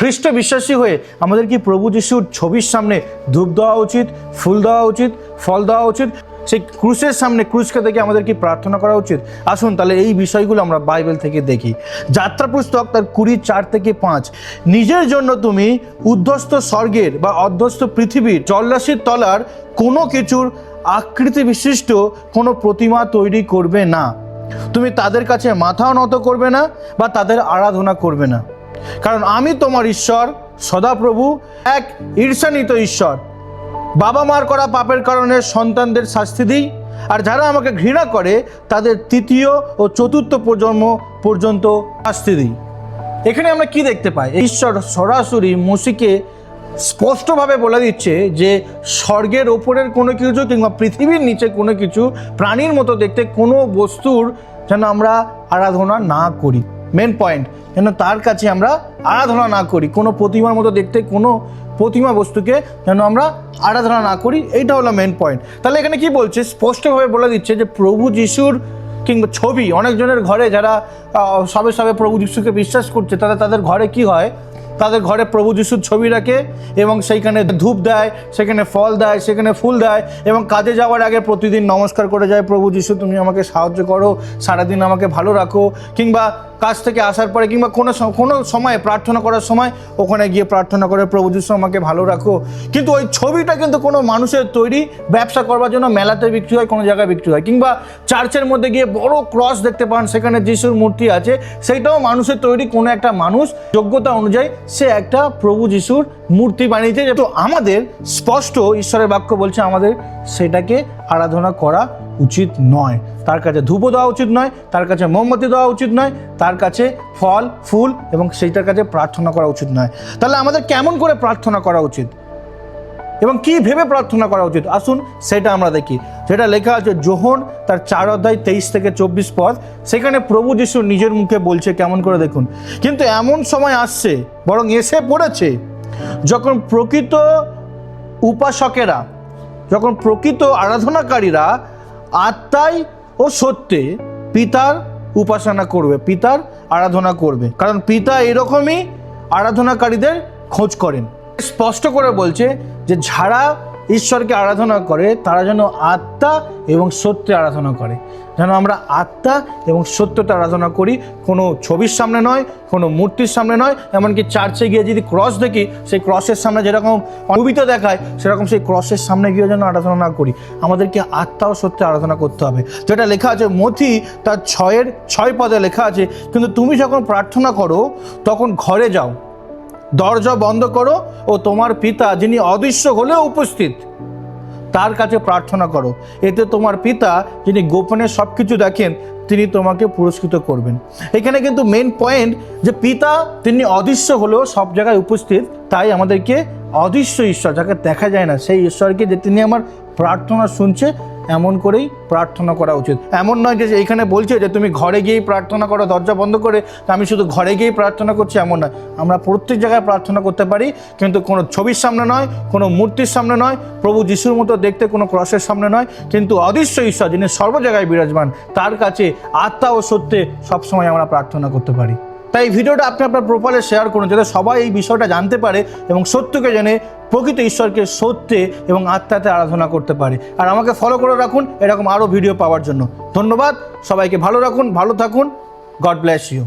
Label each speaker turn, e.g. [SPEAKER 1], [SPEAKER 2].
[SPEAKER 1] খ্রিস্ট বিশ্বাসী হয়ে আমাদের কি প্রভু যিশুর ছবির সামনে ধূপ দেওয়া উচিত, ফুল দেওয়া উচিত, ফল দেওয়া উচিত? সেই ক্রুশের সামনে, ক্রুশকে দেখে আমাদের কি প্রার্থনা করা উচিত? আসুন তাহলে এই বিষয়গুলো আমরা বাইবেল থেকে দেখি। যাত্রা পুস্তক তার কুড়ি চার থেকে পাঁচ। নিজের জন্য তুমি উদ্ধস্ত স্বর্গের বা অধ্যস্ত পৃথিবীর জলরাশির তলার কোনো কিছুর আকৃতি বিশিষ্ট কোনো প্রতিমা তৈরি করবে না। তুমি তাদের কাছে মাথাও নত করবে না বা তাদের আরাধনা করবে না। কারণ আমি তোমার ঈশ্বর, সদাপ্রভু, এক ঈর্ষান্বিত ঈশ্বর। বাবা মার করা পাপের কারণে সন্তানদের শাস্তি দিই, আর যারা আমাকে ঘৃণা করে, তাদের তৃতীয় ও চতুর্থ প্রজন্ম পর্যন্ত শাস্তি দিই। এখানে আমরা কি দেখতে পাই? ঈশ্বর সরাসরি মসিকে স্পষ্টভাবে বলে দিচ্ছে যে, স্বর্গের ওপরের কোনো কিছু কিংবা পৃথিবীর নিচে কোনো কিছু প্রাণীর মতো দেখতে কোনো বস্তুর যেন আমরা আরাধনা না করি। মেন পয়েন্ট যেন তার কাছে আমরা আরাধনা না করি, কোনো প্রতিমার মতো দেখতে, কোনো প্রতিমা বস্তুকে যেন আমরা আরাধনা না করি, এইটা হলো মেন পয়েন্ট তাহলে এখানে কি বলছে? স্পষ্টভাবে বলে দিচ্ছে যে প্রভু যিশুর কিংবা ছবি অনেকজনের ঘরে যারা সবে সবে প্রভু যিশুকে বিশ্বাস করছে, তারা তাদের ঘরে কি হয়? তাদের ঘরে প্রভু যিশুর ছবি রাখে এবং সেইখানে ধূপ দেয়, সেখানে ফল দেয়, সেখানে ফুল দেয় এবং কাজে যাওয়ার আগে প্রতিদিন নমস্কার করে যায়, প্রভু যিশু, তুমি আমাকে সাহায্য করো, সারাদিন আমাকে ভালো রাখো। কিংবা কাজ থেকে আসার পরে কিংবা কোনো কোনো সময় প্রার্থনা করার সময় ওখানে গিয়ে প্রার্থনা করে, প্রভু যিশু, আমাকে ভালো রাখো। কিন্তু ওই ছবিটা কিন্তু কোনো মানুষের তৈরি। ব্যবসা করবার জন্য মেলাতে বিক্রি হয়, কোনো জায়গায় বিক্রি হয়। কিংবা চার্চের মধ্যে গিয়ে বড় ক্রস দেখতে পান, সেখানে যিশুর মূর্তি আছে। সেইটাও মানুষের তৈরি কোনো একটা মানুষ। যোগ্যতা অনুযায়ী সে একটা প্রভু যিশুর মূর্তি বানিয়েছে। তো আমাদের স্পষ্ট ঈশ্বরের বাক্য বলছে আমাদের সেটাকে আরাধনা করা উচিত নয়। তার কাছে ধূপও দেওয়া উচিত নয়, তার কাছে মোমবাতি দেওয়া উচিত নয়, তার কাছে ফল, ফুল এবং সেইটার কাছে প্রার্থনা করা উচিত নয়। তাহলে আমাদের কেমন করে প্রার্থনা করা উচিত? এবং কি ভেবে প্রার্থনা করা উচিত? আসুন সেটা আমরা দেখি। যেটা লেখা আছে যোহন তার চার অধ্যায় তেইশ থেকে চব্বিশ পদ। সেখানে প্রভু যিশু নিজের মুখে বলছে, কেমন করে দেখুন। কিন্তু এমন সময় আসছে, বরং এসে পড়েছে, যখন প্রকৃত উপাসকেরা, যখন প্রকৃত আরাধনাকারীরা আত্মায় ও সত্যে পিতার উপাসনা করবে, পিতার আরাধনা করবে। কারণ পিতা এরকমই আরাধনাকারীদের খোঁজ করেন। স্পষ্ট করে বলছে যে, যারা ঈশ্বরকে আরাধনা করে, তারা যেন আত্মা এবং সত্যে আরাধনা করে। যেন আমরা আত্মা এবং সত্যতে আরাধনা করি, কোনো ছবির সামনে নয়, কোনো মূর্তির সামনে নয়, এমনকি চার্চে গিয়ে যদি ক্রস দেখি, সেই ক্রসের সামনে যেরকম ছবিতে দেখায়, সেরকম সেই ক্রসের সামনে গিয়ে যেন আরাধনা না করি। আমাদেরকে আত্মা ও সত্যে আরাধনা করতে হবে। যেটা লেখা আছে মথি তার ছয়ের ছয় পদে লেখা আছে, কিন্তু তুমি যখন প্রার্থনা করো, তখন ঘরে যাও। দরজা বন্ধ করো ও তোমার পিতা যিনি অদৃশ্য হলেও উপস্থিত, তার কাছে প্রার্থনা করো। এতে তোমার পিতা যিনি গোপনে সব কিছু দেখেন, তিনি তোমাকে পুরস্কৃত করবেন। এখানে কিন্তু মেন পয়েন্ট যে পিতা তিনি অদৃশ্য হলেও সব জায়গায় উপস্থিত, তাই আমাদেরকে অদৃশ্য ঈশ্বর, যাকে দেখা যায় না, সেই ঈশ্বরকে যে তিনি আমার প্রার্থনা শুনছে এমন করেই প্রার্থনা করা উচিত। এমন নয় যে এখানে বলছে যে তুমি ঘরে গিয়েই প্রার্থনা করো, দরজা বন্ধ করে আমি শুধু ঘরে গিয়েই প্রার্থনা করছি এমন নয়। আমরা প্রত্যেক জায়গায় প্রার্থনা করতে পারি, কিন্তু কোনো ছবির সামনে নয়, কোনো মূর্তির সামনে নয়, প্রভু যিশুর মতো দেখতে কোনো ক্রসের সামনে নয়, কিন্তু অদৃশ্য ঈশ্বর, যিনি সর্ব জায়গায় বিরাজমান, তার কাছে আত্মা ও সত্যে সবসময় আমরা প্রার্থনা করতে পারি। তাই এই ভিডিওটা আপনি আপনার প্রোফাইলে শেয়ার করুন, যাতে সবাই এই বিষয়টা জানতে পারে এবং সত্যকে জেনে প্রকৃত ঈশ্বরকে সত্যে এবং আত্মাতে আরাধনা করতে পারে। আর আমাকে ফলো করে রাখুন, এরকম আরও ভিডিও পাওয়ার জন্য। ধন্যবাদ, সবাইকে ভালো রাখুন, ভালো থাকুন গড ব্লেস ইউ